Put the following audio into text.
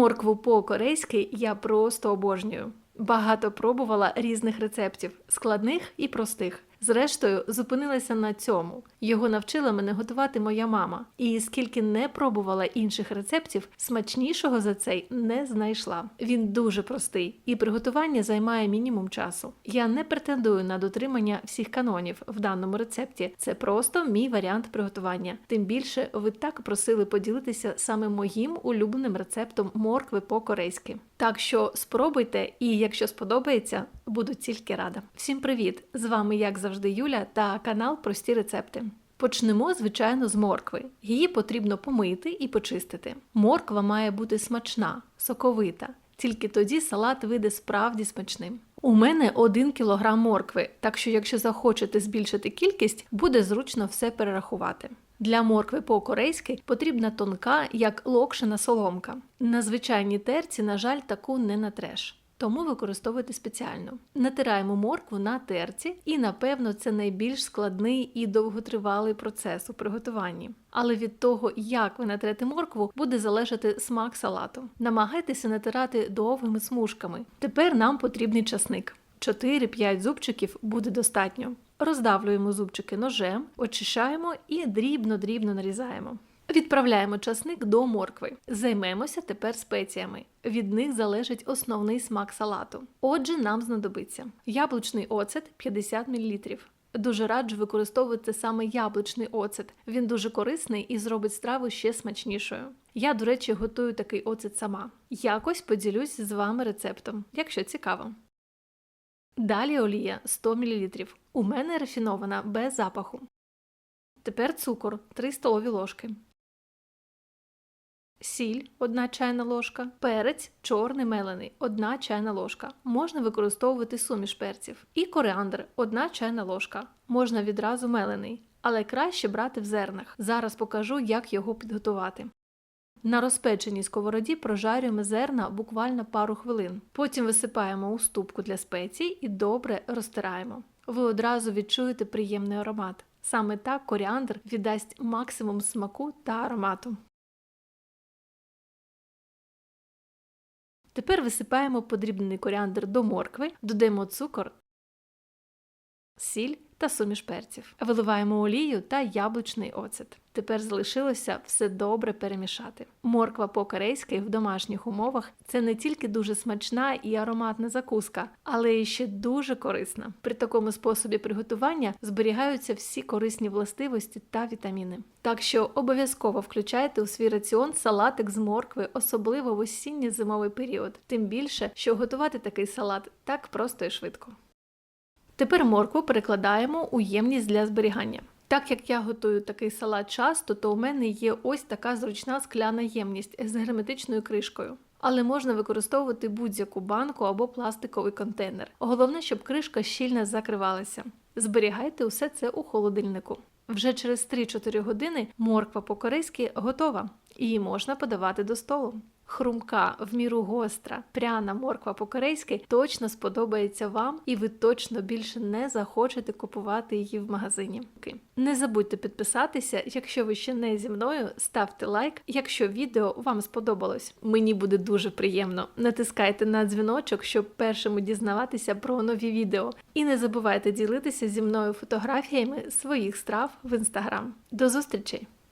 Моркву по-корейськи я просто обожнюю. Багато пробувала різних рецептів, складних і простих. Зрештою, зупинилася на цьому. Його навчила мене готувати моя мама. І скільки не пробувала інших рецептів, смачнішого за цей не знайшла. Він дуже простий, і приготування займає мінімум часу. Я не претендую на дотримання всіх канонів в даному рецепті. Це просто мій варіант приготування. Тим більше ви так просили поділитися саме моїм улюбленим рецептом моркви по-корейськи. Так що спробуйте, і якщо сподобається, буду тільки рада. Всім привіт! З вами, як завжди, Юля та канал Прості рецепти. Почнемо, звичайно, з моркви. Її потрібно помити і почистити. Морква має бути смачна, соковита. Тільки тоді салат вийде справді смачним. У мене 1 кг моркви, так що якщо захочете збільшити кількість, буде зручно все перерахувати. Для моркви по-корейськи потрібна тонка, як локшина соломка. На звичайній терці, на жаль, таку не натреш. Тому використовуйте спеціально. Натираємо моркву на терці, і, напевно, це найбільш складний і довготривалий процес у приготуванні. Але від того, як ви натрете моркву, буде залежати смак салату. Намагайтеся натирати довгими смужками. Тепер нам потрібний часник. 4-5 зубчиків буде достатньо. Роздавлюємо зубчики ножем, очищаємо і дрібно-дрібно нарізаємо. Відправляємо часник до моркви. Займемося тепер спеціями. Від них залежить основний смак салату. Отже, нам знадобиться яблучний оцет 50 мл. Дуже раджу використовувати саме яблучний оцет. Він дуже корисний і зробить страву ще смачнішою. Я, до речі, готую такий оцет сама. Якось поділюсь з вами рецептом, якщо цікаво. Далі олія 100 мл. У мене рафінована без запаху. Тепер цукор 3 столові ложки. Сіль 1 чайна ложка, перець чорний мелений 1 чайна ложка. Можна використовувати суміш перців. І коріандр 1 чайна ложка. Можна відразу мелений, але краще брати в зернах. Зараз покажу, як його підготувати. На розпеченій сковороді прожарюємо зерна буквально пару хвилин. Потім висипаємо у ступку для спецій і добре розтираємо. Ви одразу відчуєте приємний аромат. Саме так коріандр віддасть максимум смаку та аромату. Тепер висипаємо подрібнений коріандр до моркви, додаємо цукор, сіль та суміш перців. Виливаємо олію та яблучний оцет. Тепер залишилося все добре перемішати. Морква по-корейськи в домашніх умовах це не тільки дуже смачна і ароматна закуска, але і ще дуже корисна. При такому способі приготування зберігаються всі корисні властивості та вітаміни. Так що обов'язково включайте у свій раціон салатик з моркви, особливо в осінній зимовий період. Тим більше, що готувати такий салат так просто і швидко. Тепер моркву перекладаємо у ємність для зберігання. Так як я готую такий салат часто, то у мене є ось така зручна скляна ємність з герметичною кришкою. Але можна використовувати будь-яку банку або пластиковий контейнер. Головне, щоб кришка щільно закривалася. Зберігайте усе це у холодильнику. Вже через 3-4 години морква по-корейськи готова, її можна подавати до столу. Хрумка, в міру гостра, пряна морква по-корейськи точно сподобається вам, і ви точно більше не захочете купувати її в магазині. Не забудьте підписатися, якщо ви ще не зі мною, ставте лайк, якщо відео вам сподобалось. Мені буде дуже приємно. Натискайте на дзвіночок, щоб першими дізнаватися про нові відео. І не забувайте ділитися зі мною фотографіями своїх страв в інстаграм. До зустрічей!